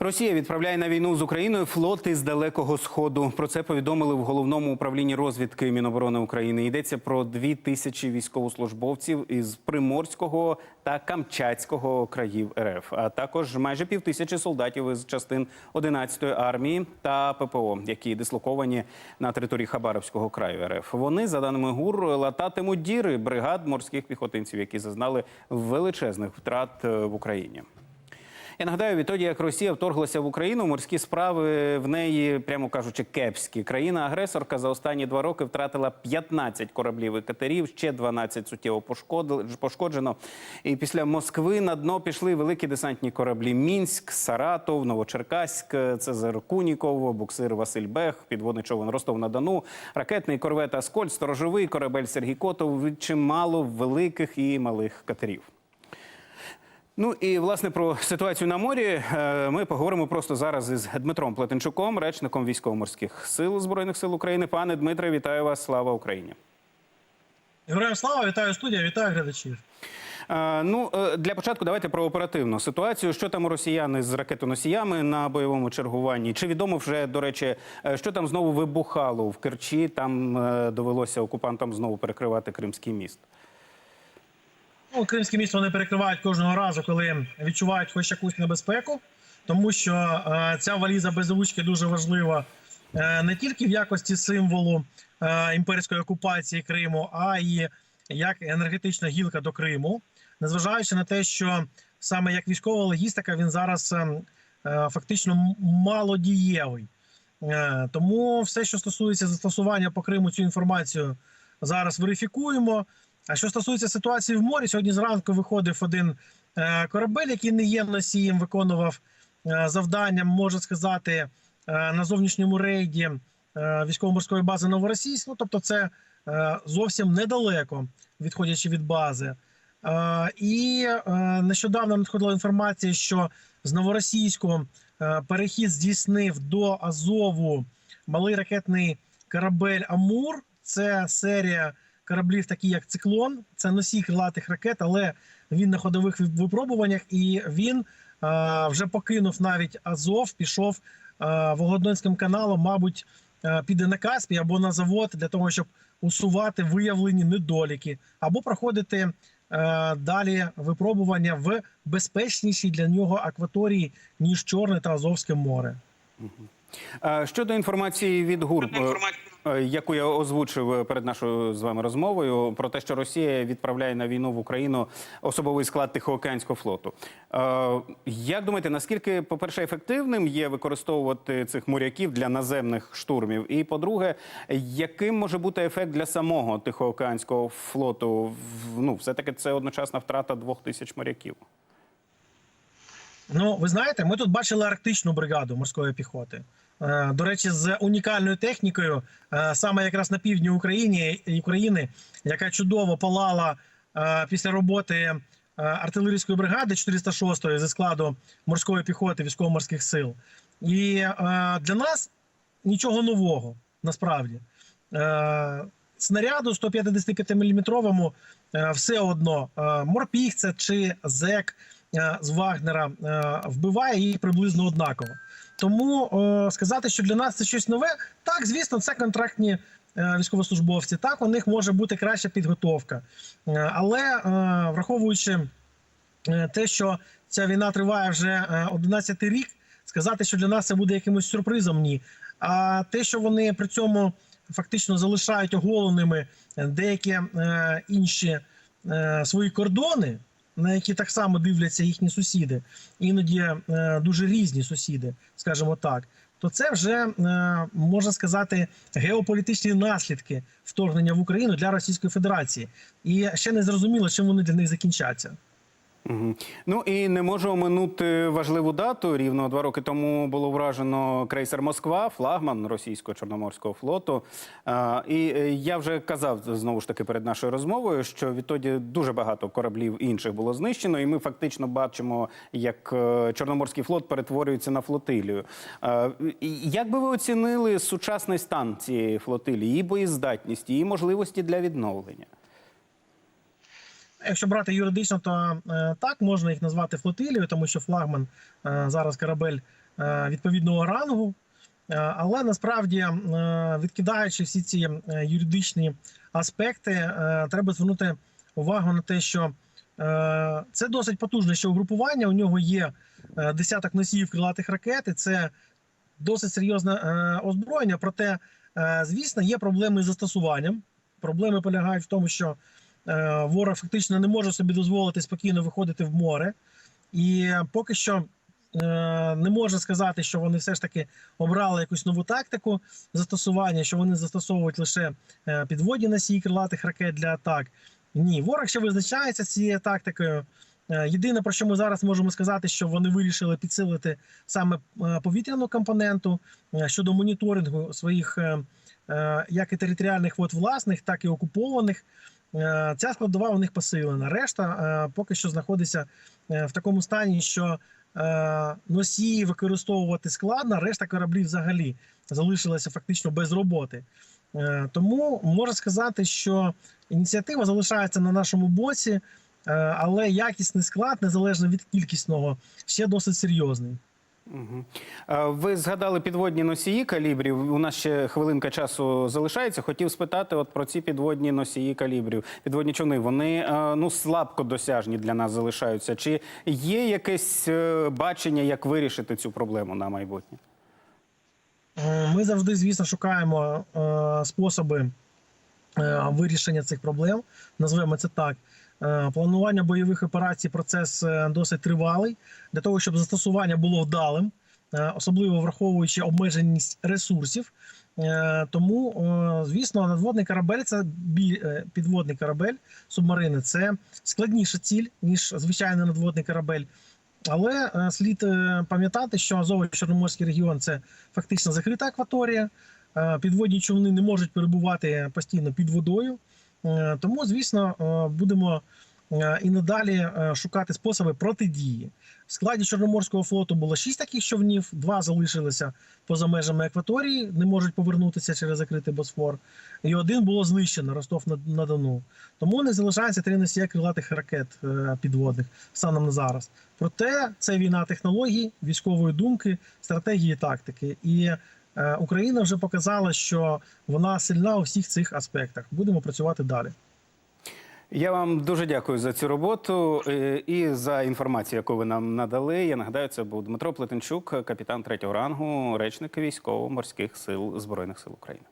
Росія відправляє на війну з Україною флоти з далекого сходу. Про це повідомили в головному управлінні розвідки Міноборони України. Йдеться про дві тисячі військовослужбовців із Приморського та Камчатського країв РФ, а також майже півтисячі солдатів із частин 11-ї армії та ППО, які дислоковані на території Хабаровського краю РФ. Вони, за даними ГУР, лататимуть діри бригад морських піхотинців, які зазнали величезних втрат е, в Україні. Я нагадаю, відтоді як Росія вторглася в Україну, морські справи в неї, прямо кажучи, кепські. Країна-агресорка за останні два роки втратила 15 кораблів і катерів, ще 12 суттєво пошкод- пошкоджено. І після Москви на дно пішли великі десантні кораблі: Мінськ, Саратов, Новочеркаськ, Цезар Куніков, буксир Василь Бех, підводний човен Ростов на Дону, ракетний корвет Аскольд, сторожовий корабель Сергій Котов, чимало великих і малих катерів. Ну і власне про ситуацію на морі е, ми поговоримо просто зараз із Дмитром Плетенчуком, речником військово-морських сил збройних сил України. Пане Дмитре, вітаю вас! Слава Україні! Героям слава, вітаю студія, вітаю глядачів. Е, Ну е, для початку давайте про оперативну ситуацію. Що там у росіяни з ракетоносіями на бойовому чергуванні? Чи відомо вже до речі, що там знову вибухало в Керчі? Там довелося окупантам знову перекривати Кримський міст. Ну, Кримське місто вони перекривають кожного разу, коли відчувають хоч якусь небезпеку, тому що е, ця валіза без ручки дуже важлива е, не тільки в якості символу е, імперської окупації Криму, а й як енергетична гілка до Криму, незважаючи на те, що саме як військова логістика він зараз е, е, фактично малодієвий. Е, Тому все, що стосується застосування по Криму, цю інформацію зараз верифікуємо. А що стосується ситуації в морі, сьогодні зранку виходив один е, корабель, який не є носієм, виконував е, завдання, можна сказати, е, на зовнішньому рейді військово-морської бази Новоросійськ. Ну, тобто, це зовсім недалеко, відходячи від бази. І нещодавно надходила інформація, що з Новоросійську е, перехід здійснив до Азову малий ракетний корабель Амур. Це серія кораблів, такі як циклон, це носій крилатих ракет, але він на ходових випробуваннях, і він е, вже покинув навіть Азов, пішов е, Волгодонським каналом, мабуть, е, піде на Каспій або на завод для того, щоб усувати виявлені недоліки, або проходити е, далі випробування в безпечнішій для нього акваторії ніж Чорне та Азовське море. Е, Щодо інформації від ГУР, яку я озвучив е, перед нашою з вами розмовою, про те, що Росія відправляє на війну в Україну особовий склад Тихоокеанського флоту. Е, Як думаєте, наскільки, по-перше, ефективним є використовувати цих моряків для наземних штурмів? І по-друге, яким може бути ефект для самого Тихоокеанського флоту? Ну, все-таки це одночасна втрата двох тисяч моряків. Ну, ви знаєте, ми тут бачили арктичну бригаду морської піхоти. Е, До речі, з унікальною технікою, е, саме якраз на півдні України, України, яка чудово палала е, після роботи артилерійської бригади 406-ї зі складу морської піхоти військово-морських сил. І для нас нічого нового насправді. Снаряду 155 мм все одно морпіг це чи зек з Вагнера вбиває їх приблизно однаково. Тому е, сказати, що для нас це щось нове, так, звісно, це контрактні е, військовослужбовці. Так, у них може бути краща підготовка. Е, Але е, враховуючи е, те, що ця війна триває вже е, 11 рік, сказати, що для нас це буде якимось сюрпризом, ні. А те, що вони при цьому фактично залишають оголеними деякі е, інші е, свої кордони, на які так само дивляться їхні сусіди, іноді е, дуже різні сусіди, скажімо так. То це вже е, можна сказати геополітичні наслідки вторгнення в Україну для Російської Федерації, і ще не зрозуміло, чим вони для них закінчаться. Мгм. Ну і не можу оминути важливу дату. Рівно два роки тому було вражено крейсер Москва, флагман російського чорноморського флоту. А, і е, я вже казав знову ж таки перед нашою розмовою, що відтоді дуже багато кораблів інших було знищено, і ми фактично бачимо, як е, Чорноморський флот перетворюється на флотилію. А, як би ви оцінили сучасний стан цієї флотилії, її боєздатність, її можливості для відновлення? Якщо брати юридично, то е, так можна їх назвати флотилією, тому що флагман е, зараз корабель е, відповідного рангу. Але насправді, відкидаючи всі ці юридичні аспекти, треба звернути увагу на те, що це досить потужне ще угрупування. У нього є десяток носіїв крилатих ракет, і це досить серйозне озброєння. Проте, звісно, є проблеми з застосуванням. Проблеми полягають в тому, що ворог фактично не може собі дозволити спокійно виходити в море, і поки що е, не може сказати, що вони все ж таки обрали якусь нову тактику застосування, що вони застосовують лише е, підводні носії крилатих ракет для атак. Ні, ворог ще визначається цією тактикою. Е, Єдине, про що ми зараз можемо сказати, що вони вирішили підсилити саме е, повітряну компоненту е, щодо моніторингу своїх е, е, як і територіальних вод власних, так і окупованих. Е, Ця складова у них посилена. Решта е, поки що знаходиться е, в такому стані, що носії використовувати складно, решта кораблів взагалі залишилася фактично без роботи. Тому можна сказати, що ініціатива залишається на нашому боці, але якісний склад, незалежно від кількісного, ще досить серйозний. Ви згадали підводні носії калібрів. У нас ще хвилинка часу залишається. Хотів спитати от про ці підводні носії калібрів. Підводні човни вони ну слабко досяжні для нас залишаються. Чи є якесь е, бачення, як вирішити цю проблему на майбутнє? Е, Ми завжди, звісно, шукаємо е, способи вирішення цих проблем. Назвемо це так. Е, Планування бойових операцій процес е, досить тривалий для того, щоб застосування було вдалим, е, особливо враховуючи обмеженість ресурсів. Тому, звісно, надводний корабель це підводний корабель, субмарини це складніша ціль, ніж звичайний надводний корабель. Але слід пам'ятати, що Азово-Чорноморський регіон це фактично закрита акваторія. Підводні човни не можуть перебувати постійно під водою. Е, Тому, звісно, е, будемо е, і надалі шукати способи протидії. В складі Чорноморського флоту було шість таких човнів, два залишилися поза межами акваторії, не можуть повернутися через закритий Босфор. І один було знищено Ростов на, Дону. Тому не залишається три носія крилатих ракет підводних станом на зараз. Проте це війна технологій, військової думки, стратегії, тактики. І Україна вже показала, що вона сильна у всіх цих аспектах. Будемо працювати далі. Я вам дуже дякую за цю роботу е, і за інформацію, яку ви нам надали. Я нагадаю, це був Дмитро Плетенчук, капітан третього рангу, речник військово-морських сил збройних сил України.